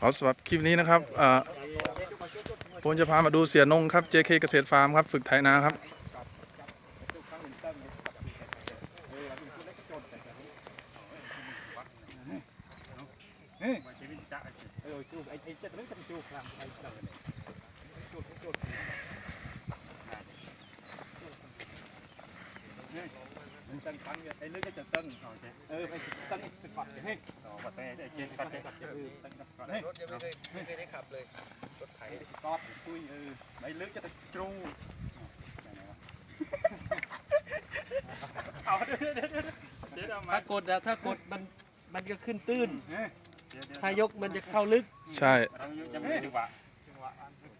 ขอสำหรับคลิปนี้นะครับผมจะพามาดูเสียนงครับ JK เกษตรฟาร์มครับ ฝึกไถนาครับ tân thắng cái nước cái chân tân rồi chứ ừ phải รถยังไม่เคยไม่เคยได้ขับเลย รถไถ quạt tôi ừ mấy nước cho ta tru เอาเดี๋ยวเดี๋ยวเดี๋ยวเดี๋ยวเอามาถ้ากดอะถ้ากดมันมันจะขึ้นตื้นเฮ้ยเดี๋ยวเดี๋ยวถ้ายกมันจะเข้าลึก ใช่เรายังไม่ได้จังหวะจังหวะ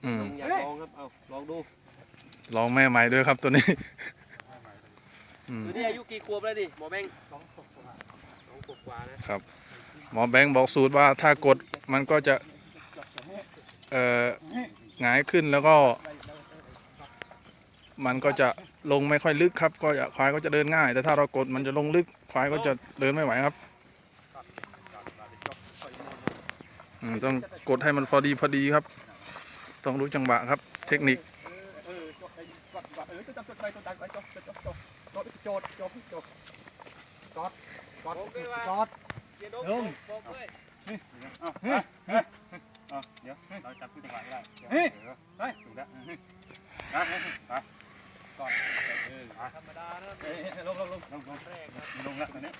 อืมอยากลองครับเอาลองดู ลองแม่ใหม่ด้วยครับตัวนี้อืมตัวนี้อายุกี่ขวบแล้วดิหมอแบงค์สองขวบกว่าสองขวบกว่านะครับ หมอแบงค์บอกสูตรว่าถ้ากดมันก็จะเอ่อหงายขึ้นแล้วก็ มันก็จะลงไม่ค่อยลึกครับ ก็จะควายก็จะเดินง่าย แต่ถ้าเรากดมันจะลงลึกควายก็จะเดินไม่ไหวครับต้องกดให้มันพอดีพอดีครับ ต้องรู้จังหวะครับ เทคนิคเออจดไปกดกดเออจดจดไปจ ดมเอาเฮ้ยเฮ้ยเอาเดี๋ยวเราจับคู่จังหวะก็ได้เฮ้ยไปถูกแล้วนะไปก่อนเออธรรมดานะลงลงลงลงลงลงแลงลวตอนนี้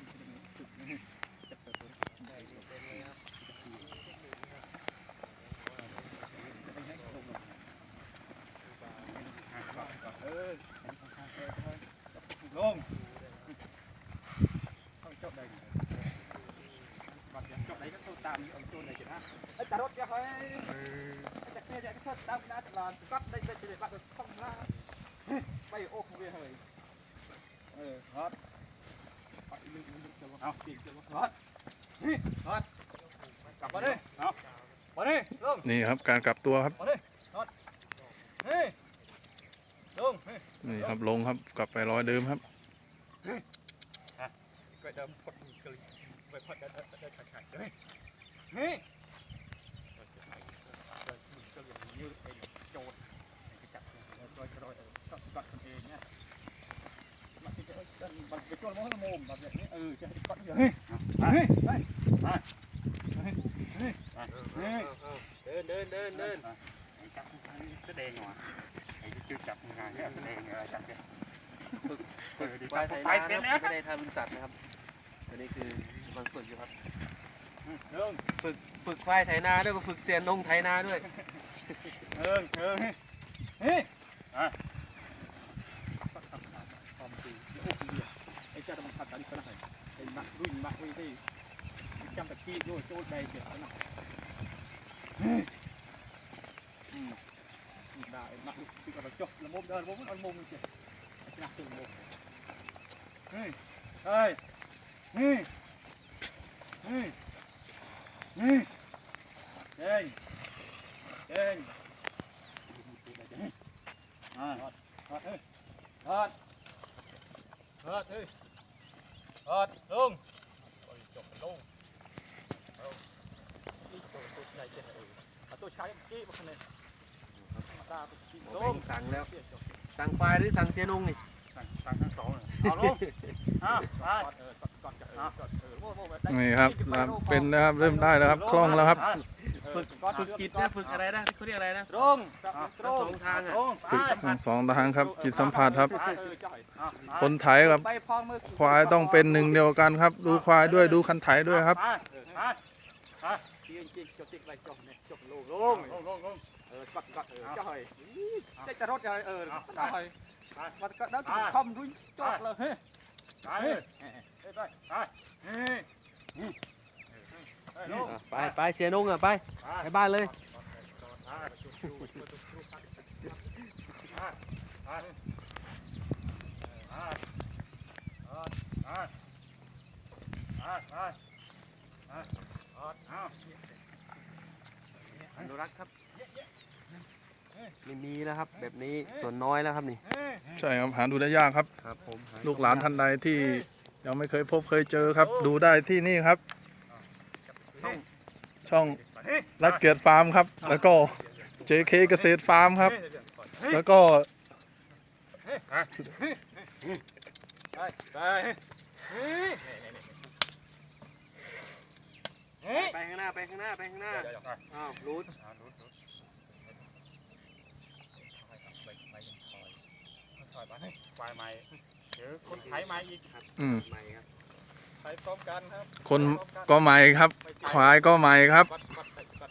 เอาโจนได้จ้ะไอ้ตารถจะให้จะแค่จะก็ตามนะตลอดก็ได้ได้ได้บัดต้องละไปโอ้คเวียเฮ้ยเออฮอตเอาปีกฮอตนี่ฮอตกลับมาดิเอามาดิลงนี่ครับการกลับตัวครับมาดิฮอตเฮ้ยลงนี่ครับลงครับกลับไปร้อยเดิมครับก็จะพดเกลีไปพดได้ได้ได้ขาดขาดเฮ้ยก็อย่างนี้ไอ้โจดไอ้จับโดยโดยก็กัดคนเองเนี่ยมันจะ มันไปโจดมันมุมแบบนี้เออจะให้กัดเฮ้ยเฮ้ยไปไปเฮ้เฮ้ยเฮ้ยเดินเดินเดินเดินจับแสดงหน่อยไอ้ที่ชื่อจับงานเนี่ยแสดงอะไรจับเนี่ยเออดีควายนาเป็นนะไม่ได้ทำสัตว์นะครับอันนี้คือกำลังฝึกอยู่ครับฝึกฝึกควายไถนาด้วยก็ฝึกเสียนงไถนาด้วยเอิงเอิงเฮ้ยอะไបាក់វិញទេចាំតាគីចូលចូលដីទៀតណាដាក់បាក់ពីគាត់ចុះលមុំដល់លមុំអត់មុំទេច្រាស់ទៅមុំហេអើយហេហេហេចេញចេញអត់អត់អត់ ชายกี้มาเลยตาตัวชี้หมอลแบงงค์สั่งแล้ว สั่งควายหรือสั่งเสียนงนี่ สั่งทั้งสองเอาลงอ่าไปเออก่อนจะเออก่อนเออโม่โม่นี่ครับเป็นนะครับเริ่มได้แล้วครับคล่องแล้วครับฝึกฝึกจิตนะฝึกอะไรนะเขาเรียกอะไรนะตรงทั้งสองทางอะตรงฝึกทั้งสองทางครับจิตสัมผัสครับคคนไถกับไปพองมือควายต้องเป็นหนึ่งเดียวกันครับ ดูควายด้วยดูคันไถด้วยครับ ไปไปไปจริงจริงจบติ๊กไปจบเนี่ยจบลงลงลงลงลงเออกัดกัดเออจ่อยเจ๊จะรถจ่อยเออจ่อยมันก็ได้คอมรุ่งจบเลยเฮ้ยไปเฮ้ยไปไปเฮ้ยลงอะไปไปเสียนงอะไปไปบ้านเลย อนุรักษ์ครับไม่มีแล้วครับ แบบนี้ส่วนน้อยแล้วครับนี่ใช่ครับหาดูได้ยากครับ ครับผมลูกหลานท่านใดที่ยังไม่เคยพบเคยเจอครับ ดูได้ที่นี่ครับ ช่องรักเกียรติฟาร์มครับ แล้วก็ JK เกษตรฟาร์มครับ แล้วก็ไปไปเฮ้ยเฮ้ย ไปข้างหน้าไปข้างหน้าไปข้างหน้า อ้าวรูดควายใหม่เดี๋ยวคนไทยมาอีกอืมใหม่ครับไปพร้อมกันครับคนก็ใหม่ครับควายก็ใหม่ครับวัดวัดวัดวัด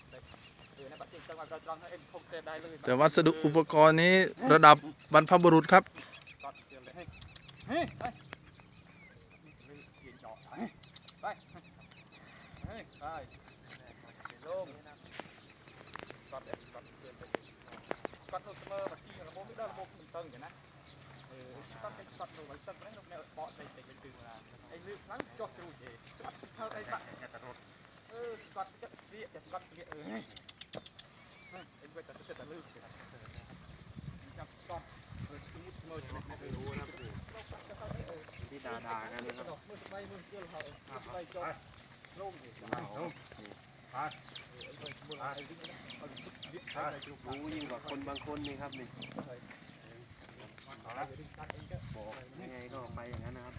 เออนะบัดจริงจังหวัดเราจองให้เอ็นพกเซฟได้เลยแต่วัสดุอุปกรณ์นี้ระดับ บรรพบุรุษครับกดเดี๋ยวเลยเฮ้ยเฮ้ยไปยืนจ่อไปไปเฮ้ยไปลงกดเอ็นกดเดินไป กดเสมอบัดที่ระบบไม่ได้ระบบมันตึงกันนะเออกดไปกดลงไปตึงแล้วเนี่ยเบาะในเต็มตึงมาไอ้ลืมนั้นจอดดูเองกดเข้าไปปะเออกดจะเรียกจะกดเรียกเออเฮ้ยเฮ้ยเอ็นไปแต่จะจะลืมกันจับก รู้นะที่ดาดากันนะครับมือไปมือเกี่ยวเขาไปจอดลงดิลงรู้ยิ่งกว่าคนบางคนนี่ครับนี่บอกยังไงก็ไปอย่างนั้นนะครับ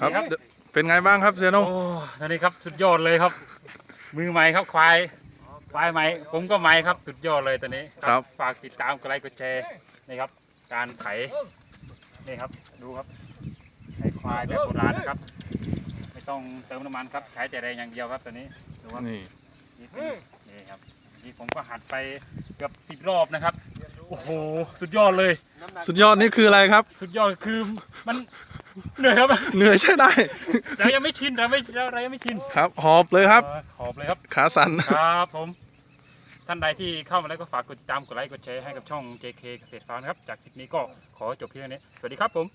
ครับ เป็นไงบ้างครับเซโนโอ้ตอนนี้ครับสุดยอดเลยครับ มือใหม่ครับควายควายใหม่ผมก็ใหม่ครับสุดยอดเลยตอนนี้ครับ ฝากติดตามกดไลค์กดแชร์นี่ครับ การไถนี่ครับดูครับไถควายแบบโบราณนะครับ ไม่ต้องเติมน้ำมันครับใช้แต่แรงอย่างเดียวครับตอนนี้ดูครับ นี่นี่เป็นนี่ครับนี่ผมก็หัดไปเกือบสิบรอบนะครับ โอ้โห สุดยอดเลยน้ำหนักสุดยอดนี่คืออะไรครับ สุดยอดคือมันเหนื่อยครับเหนื่อยใช่ได้เรายังไม่ชินเราไม่เรายังไม่ชินครับหอบเลยครับเออขอบเลยครับ ขาสั่นครับผม ท่านใดที่เข้ามาแล้วก็ฝากกดติดตามกดไลค์กดแชร์ให้กับช่อง JK เกษตรฟาร์มนะครับ จากคลิปนี้ก็ขอจบเพียงเท่านี้ สวัสดีครับผม